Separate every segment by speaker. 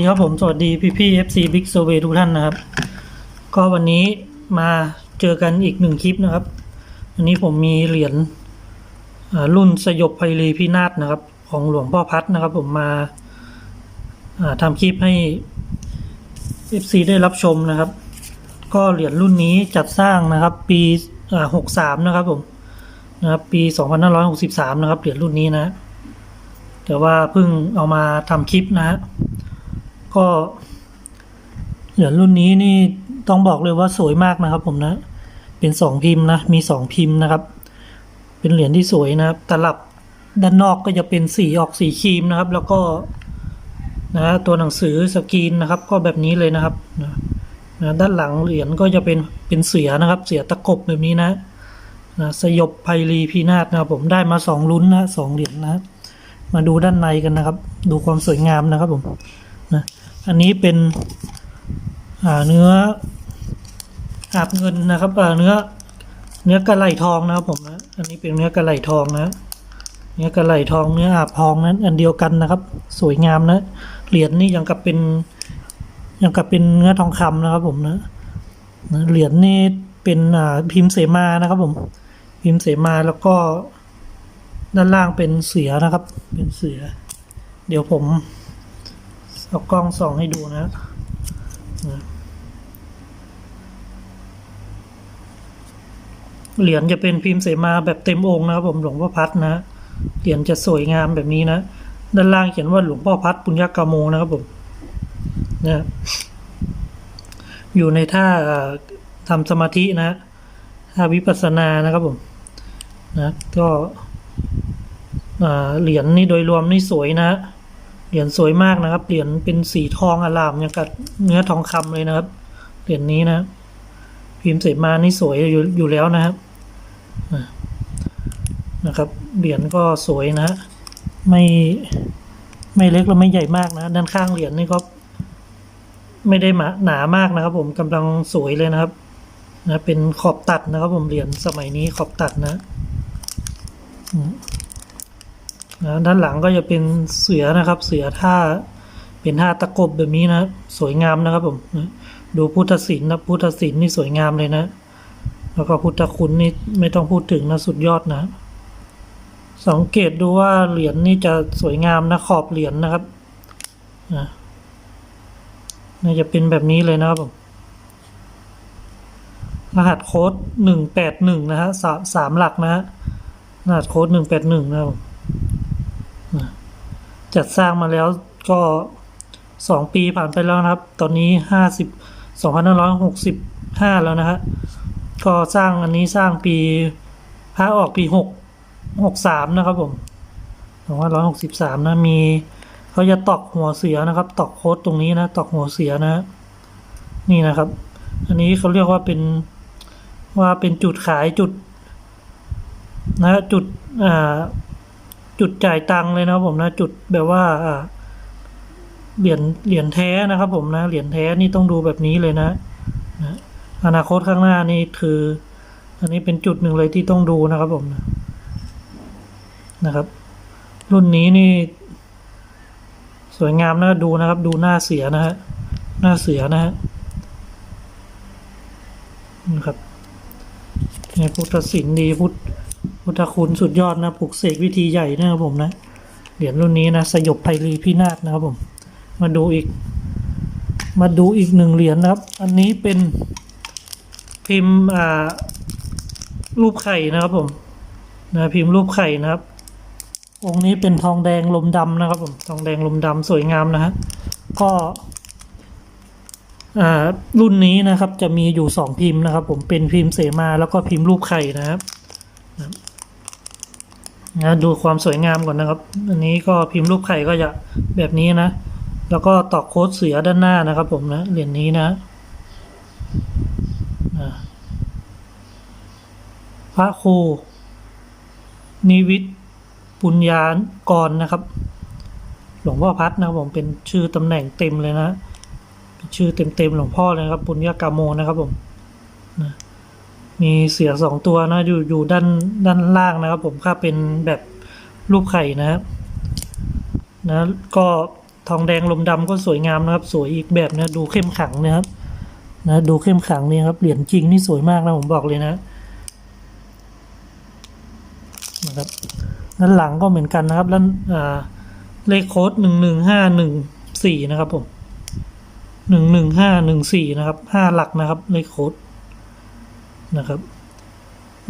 Speaker 1: วัสดีครับผมสวัสดีพี่พี่ FC Big Survey ทุกท่านนะครับ ก็วันนี้มาเจอกันอีกหนึ่งคลิปนะครับ วันนี้ผมมีเหรียญรุ่นสยบไพรีพินาศนะครับ ของหลวงพ่อพัดนะครับ ผมมาทำคลิปให้ FC ได้รับชมนะครับ ก็เหรียญรุ่นนี้จัดสร้างนะครับ ปีอ่า63นะครับผมนะครับปี2563นะครับเหรียญรุ่นนี้นะแต่ว่าเพิ่งเอามาทำคลิปนะฮะ ก็เหรียญรุ่นนี้นี่ต้องบอกเลยว่าสวยมากนะครับ ผมนะ เป็นสองพิมพ์นะ มีสองพิมพ์นะครับ เป็นเหรียญที่สวยนะครับตลับด้านนอกก็จะเป็นสีออกสีครีมนะครับ แล้วก็นะตัวหนังสือสกรีนนะครับ ก็แบบนี้เลยนะครับนะด้านหลังเหรียญก็จะเป็นเป็นเสือนะครับ เสือตะกบแบบนี้นะนะสยบไพรีพีนาศนะครับ ผมได้มาสองลุ้นนะสองเหรียญนะ มาดูด้านในกันนะครับ ดูความสวยงามนะครับผม นะอันนี้เป็นเนื้ออาบเงินนะครับเนื้อเนื้อกระไหลทองนะครับผมนะอันนี้เป็นเนื้อกระไหลทองนะเนื้อกระไหลทองเนื้ออาบทองนั้น อันเดียวกันนะครับ สวยงามนะเหรียญนี่ยังกับเป็นยังกับเป็นเนื้อทองคำนะครับผมนะเหรียญนี่เป็นพิมพ์เสมานะครับผม พิมพ์เสมาแล้วก็ด้านล่างเป็นเสือนะครับ เป็นเสือ เดี๋ยวผม เอากล้องส่องให้ดูนะเหรียญจะเป็นพิมพ์เสมาแบบเต็มองค์นะครับผมหลวงพ่อพัดนะเหรียญจะสวยงามแบบนี้นะ ด้านล่างเขียนว่าหลวงพ่อพัดปุญญกาโมนะครับผมนะอยู่ในท่าทำสมาธินะท่าวิปัสสนานะครับผมนะก็เหรียญนี่โดยรวมนี่สวยนะ เหรียญสวยมากนะครับ เหรียญเป็นสีทองอลามอย่างกับเนื้อทองคำเลยนะครับ เหรียญนี้นะ พิมพ์เสมานี่สวยอยู่อยู่แล้วนะครับ นะครับ เหรียญก็สวยนะ ไม่ไม่เล็กและไม่ใหญ่มากนะ ด้านข้างเหรียญนี่ก็ไม่ได้หมาหนามากนะครับ ผมกำลังสวยเลยนะครับ นะ เป็นขอบตัดนะครับ ผมเหรียญสมัยนี้ขอบตัดนะอืมนะ ด้านหลังก็จะเป็นเสือนะครับ เสือท่าเป็นท่าตะกบแบบนี้นะสวยงามนะครับผมดูพุทธศิลป์นะพุทธศิลป์นี่สวยงามเลยนะ แล้วก็พุทธคุณนี่ไม่ต้องพูดถึงนะสุดยอดนะ สังเกตดูว่าเหรียญนี่จะสวยงามนะขอบเหรียญนะครับน่าจะเป็นแบบนี้เลยนะครับผมรหัสโค้ดหนึ่งแปดหนึ่งนะฮะสามสามหลักนะฮะรหัสโค้ดหนึ่งแปดหนึ่งนะครับผม จัดสร้างมาแล้วก็สองปีผ่านไปแล้วนะครับ ตอนนี้ห้าสิบสองพันห้าร้อยหกสิบห้าแล้วนะฮะก็สร้างอันนี้สร้างปีพระออกปีหกหกสามนะครับผมสองพันร้อยหกสิบสามนะมีเขาจะตอกหัวเสือนะครับ ตอกโค้ดตรงนี้นะ ตอกหัวเสือนะ นี่นะครับ อันนี้เขาเรียกว่าเป็นว่าเป็นจุดขายจุด นะจุดอ่า จุดจ่ายตังค์เลยนะครับผมนะจุดแบบว่าเหรียญเหรียญแท้นะครับผมนะเหรียญแท้นี่ต้องดูแบบนี้เลยนะนะอนาคตข้างหน้านี่คือ อันนี้เป็นจุดหนึ่งเลยที่ต้องดูนะครับผมนะนะครับ รุ่นนี้นี่ สวยงามนะดูนะครับ ดูหน้าเสือนะฮะหน้าเสือนะฮะนะครับในพุทธศิลป์ดีพุทธ พุทธคุณสุดยอดนะปลุกเสกวิธีใหญ่นะครับผมนะเหรียญรุ่นนี้นะสยบไพรีพินาศนะครับผม มาดูอีก มาดูอีกหนึ่งเหรียญนะครับ อันนี้เป็นพิมพ์อ่ารูปไข่นะครับผมนะพิมพ์รูปไข่นะครับ องค์นี้เป็นทองแดงลมดำนะครับผมทองแดงลมดำสวยงามนะฮะก็อ่ารุ่นนี้นะครับจะมีอยู่สองพิมพ์นะครับ ผมเป็นพิมพ์เสมาแล้วก็พิมพ์รูปไข่นะครับ นะดูความสวยงามก่อนนะครับ อันนี้ก็พิมพ์รูปไข่ก็จะแบบนี้นะ แล้วก็ตอกโค้ดเสือด้านหน้านะครับ ผมนะเหรียญนี้นะพระครูนิวิทปุญญากรนะครับ หลวงพ่อพัดนะครับ ผมเป็นชื่อตำแหน่งเต็มเลยนะเป็นชื่อเต็มๆหลวงพ่อเลยนะครับ ปุญญากาโมนะครับผมนะ มีเสือสองตัวนะอยู่อยู่ด้านด้านล่างนะครับผมค่าเป็นแบบรูปไข่นะครับนะก็ทองแดงลมดำก็สวยงามนะครับ สวยอีกแบบนะดูเข้มขังนะครับนะดูเข้มขังนี่ครับเหรียญจริงนี่สวยมากนะผมบอกเลยนะนะครับด้านหลังก็เหมือนกันนะครับแล้วอ่าเลขโค้ดหนึ่งหนึ่งห้าหนึ่งสี่นะครับผมหนึ่งหนึ่งห้าหนึ่งสี่นะครับห้าหลักนะครับเลขโค้ด นะครับ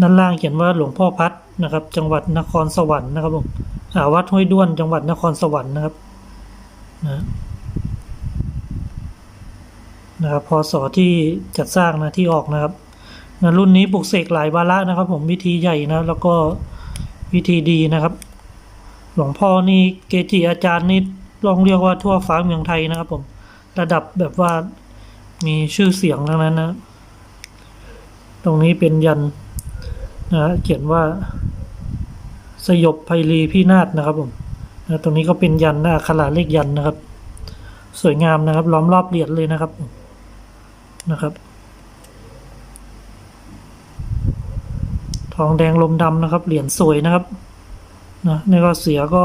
Speaker 1: ด้านล่างเขียนว่าหลวงพ่อพัดนะครับ จังหวัดนครสวรรค์นะครับผมอาวัดห้วยด้วนจังหวัดนครสวรรค์นะครับนะนะครับพศที่จัดสร้างนะที่ออกนะครับนะรุ่นนี้ปลุกเสกหลายวาระนะครับ ผมวิธีใหญ่นะแล้วก็วิธีดีนะครับ หลวงพ่อนี่เกจิอาจารย์นี่ลองเรียกว่าทั่วฟ้าเมืองไทยนะครับ ผมระดับแบบว่ามีชื่อเสียงทั้งนั้นนะ ตรงนี้เป็นยันนะเขียนว่า สยบไพลีพี่นาฏนะครับผมนะตรงนี้ก็เป็นยันนะอักขระเลขยันนะครับ สวยงามนะครับ ล้อมรอบเหรียญเลยนะครับนะครับ ทองแดงลมดำนะครับ เหรียญสวยนะครับนะนี่ก็เสียก็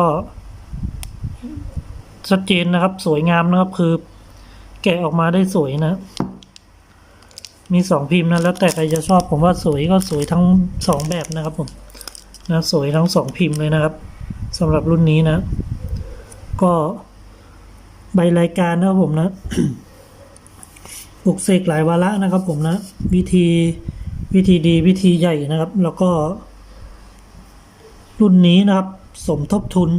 Speaker 1: ชัดเจนนะครับ สวยงามนะครับ คือแกะออกมาได้สวยนะ มีสองพิมพ์นะแล้วแต่ใครจะชอบผมว่าสวยก็สวยทั้งสองแบบนะครับผมนะสวยทั้งสองพิมพ์เลยนะครับสำหรับรุ่นนี้นะ ก็ใบรายการนะครับผมนะปลุกเสกหลายวาระนะครับผมนะ วิธีวิธีดีวิธีใหญ่นะครับ แล้วก็ รุ่นนี้นะครับ สมทบทุน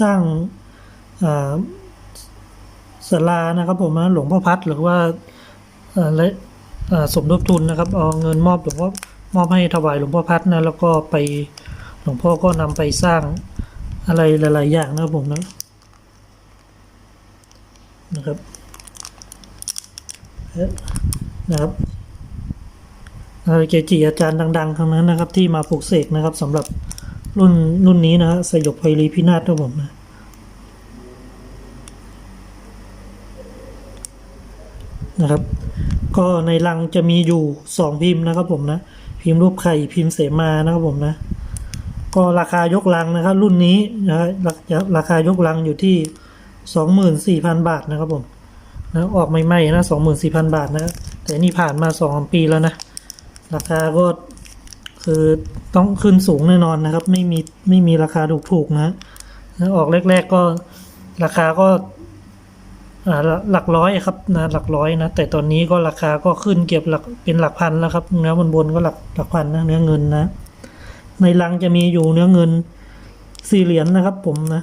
Speaker 1: สร้างาศาลานะครับผมนะหลวงพ่อพัดหรือว่าเอ่อและเอ่ สมทบทุนนะครับเอาเงินมอบหลวงพ่อมอบให้ถวายหลวงพ่อพัดนะแล้วก็ไปหลวงพ่อก็นำไปสร้างอะไรหลาย ๆ อย่างนะครับผมนะนะครับอ๊ะนะครับเกจิอาจารย์ดังๆทั้งนั้นนะครับ ที่มาปลุกเสกนะครับสำหรับรุ่นรุ่นนี้นะฮะสยบไพรีพินาศครับผมนะนะครับ ก็ในลังจะมีอยู่สองพิมพ์นะครับผมนะ พิมพ์รูปไข่พิมพ์เสมานะครับผมนะ ก็ราคายกลังนะครับ รุ่นนี้นะฮะราคาราคายกลังอยู่ที่สองหมื่นสี่พันบาทนะครับผมนะออกใหม่ๆนะสองหมื่นสี่พันบาทนะแต่นี่ผ่านมาสองปีแล้วนะ ราคาก็คือต้องขึ้นสูงแน่นอนนะครับ ไม่มีไม่มีราคาถูกๆนะนะออกแรก ๆก็ราคาก็ หลักร้อยครับนะหลักร้อยนะแต่ตอนนี้ก็ราคาก็ขึ้นเก็บหลักเป็นหลักพันแล้วครับเนื้อบนบนก็หลักหลักพันนะเนื้อเงินนะ ในลังจะมีอยู่เนื้อเงินสี่เหรียญนะครับ ผมนะ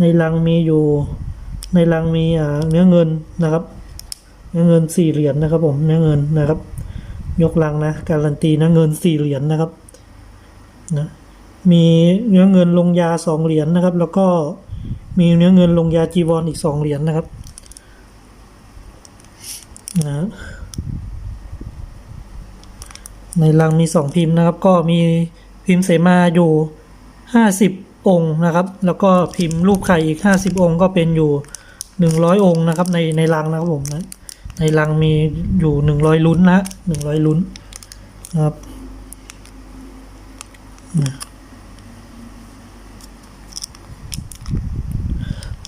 Speaker 1: ในลังมีอยู่ ในลังมีอ่าเนื้อเงินนะครับ เนื้อเงินสี่เหรียญนะครับ ผมเนื้อเงินนะครับ ยกลังนะการันตีเนื้อเงินสี่เหรียญนะครับนะมีเนื้อเงินลงยาสองเหรียญนะครับ แล้วก็ มีเนื้อเงินลงยาจีวรออีกสองเหรียญนะครับนะในลังมีสองพิมพ์นะครับ ก็มีพิมพ์เสมาอยู่ห้าสิบองค์นะครับ แล้วก็พิมพ์รูปไข่อีกห้าสิบองค์ ก็เป็นอยู่หนึ่งร้อยองค์นะครับ ในในลังนะครับผมนะในลังมีอยู่หนึ่งร้อยลุ้นนะหนึ่งร้อยลุ้นนะครับ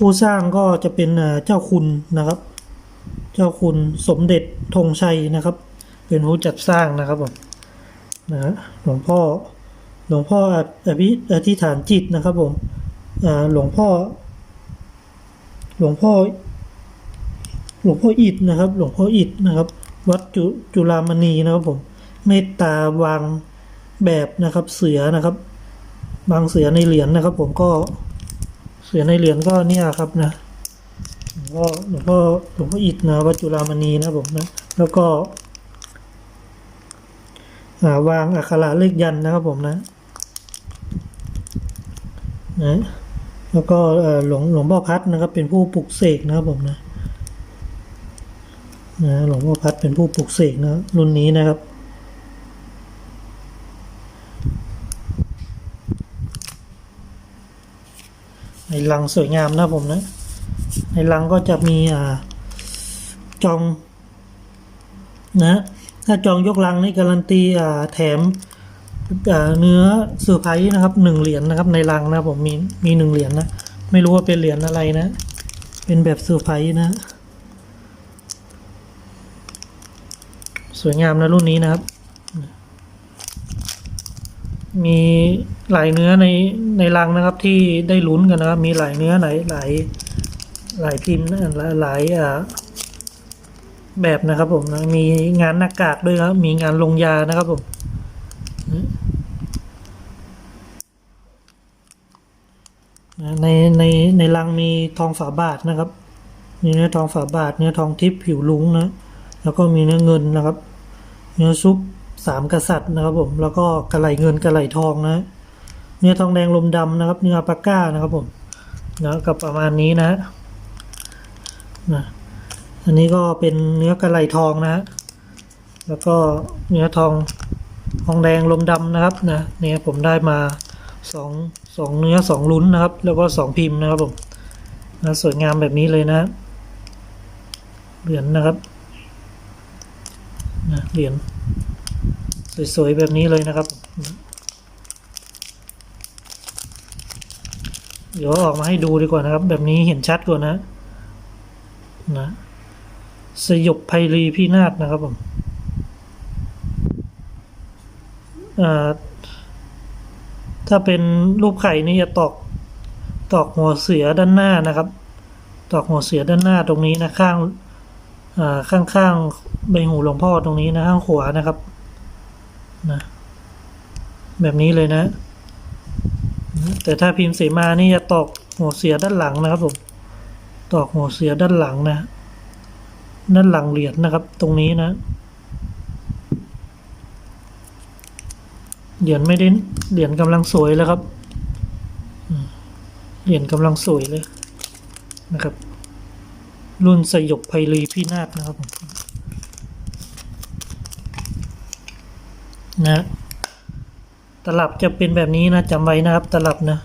Speaker 1: ผู้สร้างก็จะเป็นเจ้าคุณนะครับ เจ้าคุณสมเด็จธงชัยนะครับ เป็นผู้จัดสร้างนะครับผมนะฮะหลวงพ่อหลวงพ่ออภิอธิษฐานจิตนะครับผมหลวงพ่อ หลวงพ่อ หลวงพ่ออิฐนะครับ หลวงพ่ออิฐนะครับ วัดจุจุฬามณีนะครับผมเมตตาวางแบบนะครับเสือนะครับ บางเสือในเหรียญนะครับ ผมก็ เสือในเหรียญก็เนี่ยครับนะหลวงพ่อหลวงพ่อหลวงพ่ออิฐนะวัดจุฬามณีนะผมนะ แล้วก็วางอักขระเลขยันนะครับผมนะนะแล้วก็หลวงหลวงพ่อพัดนะครับ เป็นผู้ปลุกเสกนะครับผมนะนะหลวงพ่อพัดเป็นผู้ปลุกเสกนะรุ่นนี้นะครับ ในลังสวยงามนะผมนะ ในลังก็จะมีอ่าจองนะถ้าจองยกลังนี่การันตีอ่าแถมอ่าเนื้อเซอร์ไพรส์นะครับหนึ่งเหรียญนะครับในลังนะผมมีมีหนึ่งเหรียญนะไม่รู้ว่าเป็นเหรียญอะไรนะ เป็นแบบเซอร์ไพรส์นะ สวยงามนะรุ่นนี้นะครับ มีหลายเนื้อในในรังนะครับที่ได้ลุ้นกันนะครับ มีหลายเนื้อหลายหลายหลายพิมพ์หลายหลายอ่าแบบนะครับผมนะมีงานหน้ากากด้วยครับมีงานลงยานะครับผมในในในรังมีทองฝาบาทนะครับ มีเนื้อทองฝาบาท เนื้อทองทิพย์ผิวลุ้งนะ แล้วก็มีเนื้อเงินนะครับ เนื้อซุป สามกษัตริย์นะครับผมแล้วก็กระไหลเงินกระไหลทองนะ เนื้อทองแดงลมดำนะครับ เนื้ออัลปาก้านะครับผมนะกับประมาณนี้นะนะอันนี้ก็เป็นเนื้อกระไหลทองนะ แล้วก็เนื้อทองทองแดงลมดำนะครับนะเนี่ยผมได้มาสองสองเนื้อสองลุ้นนะครับ แล้วก็สองพิมพ์นะครับผมนะสวยงามแบบนี้เลยนะเหรียญนะครับนะเหรียญ สวยๆแบบนี้เลยนะครับ เดี๋ยวออกมาให้ดูดีกว่านะครับ แบบนี้เห็นชัดกว่านะ นะ สยบไพรีพินาศนะครับผมถ้าเป็นรูปไข่นี่จะตอกตอกหัวเสือด้านหน้านะครับ ตอกหัวเสือด้านหน้าตรงนี้นะข้างอ่างข้างใบหูหลวงพ่อตรงนี้นะข้างขวานะครับ นะแบบนี้เลยนะ แต่ถ้าพิมพ์เสมานี่จะตอกหัวเสือด้านหลังนะครับผมตอกหัวเสือด้านหลังนะ ด้านหลังเหรียญนะครับ ตรงนี้นะเหรียญไม่ได้เหรียญกำลังสวยแล้วครับเหรียญกำลังสวยเลยนะครับ รุ่นสยบไพรีพินาศนะครับผม นะตลับจะเป็นแบบนี้นะจำไว้นะครับตลับนะ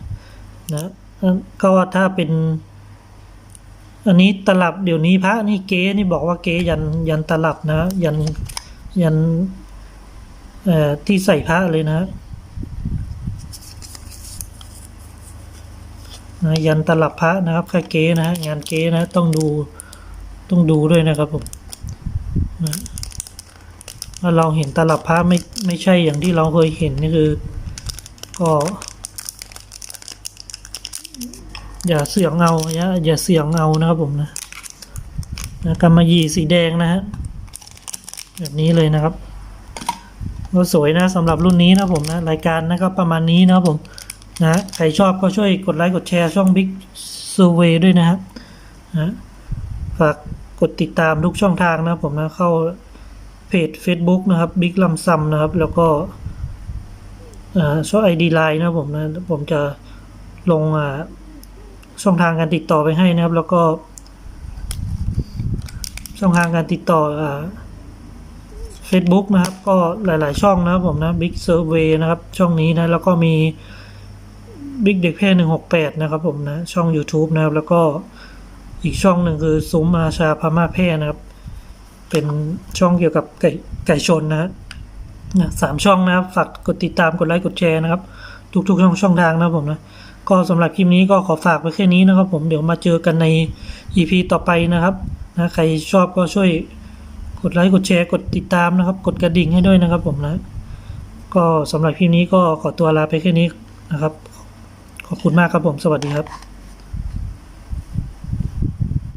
Speaker 1: นะก็ว่าถ้าเป็น อันนี้ตลับเดี๋ยวนี้พระนี่เก๊นี่บอกว่าเก๊ยันยันตลับนะ ยันยันที่ใส่พระเลยนะนะยันตลับพระนะครับค่าเก๊นะฮะงานเก๊นะ ต้องดูต้องดูด้วยนะครับผม ถ้าเราเห็นตลับพระไม่ไม่ใช่อย่างที่เราเคยเห็นนี่คือ ก็ อย่าเสียงเอาอย่าอย่าเสียงเอานะครับผมนะนะกำมะหยี่สีแดงนะฮะแบบนี้เลยนะครับก็สวยนะสำหรับรุ่นนี้นะผมนะรายการนะครับประมาณนี้นะครับผมนะใครชอบก็ช่วยกดไลค์กดแชร์ช่อง Big Survey ด้วยนะครับนะฝากกดติดตามทุกช่องทางนะผมนะเข้า เพจ Facebook นะครับ Big ลำซำนะครับ แล้วก็ช่อง ID Line นะครับผมนะผมจะลงช่องทางการติดต่อไปให้นะครับ แล้วก็ช่องทางการติดต่ออ่า Facebook นะครับ ก็หลาย ๆ ช่องนะครับผมนะ Big Survey นะครับ ช่องนี้นะแล้วก็มีบิ๊กเด็กแพร่หนึ่งหกแปดนะครับผมนะ ช่อง YouTube นะครับ แล้วก็อีกช่องหนึ่งคือซุ้มอาชาพม่าแพร่นะครับ เป็นช่องเกี่ยวกับไก่ไก่ชนนะนะสามช่องนะครับฝากกดติดตามกดไลค์กดแชร์นะครับ ทุกๆช่องช่องทางนะผมนะก็สำหรับคลิปนี้ก็ขอฝากไว้แค่นี้นะครับ ผมเดี๋ยวมาเจอกันใน EP ต่อไปนะครับนะใครชอบก็ช่วยกดไลค์กดแชร์กดติดตามนะครับ กดกระดิ่งให้ด้วยนะครับ ผมนะ ก็สำหรับคลิปนี้ก็ขอตัวลาไปแค่นี้นะครับ ขอบคุณมากครับผมสวัสดีครับ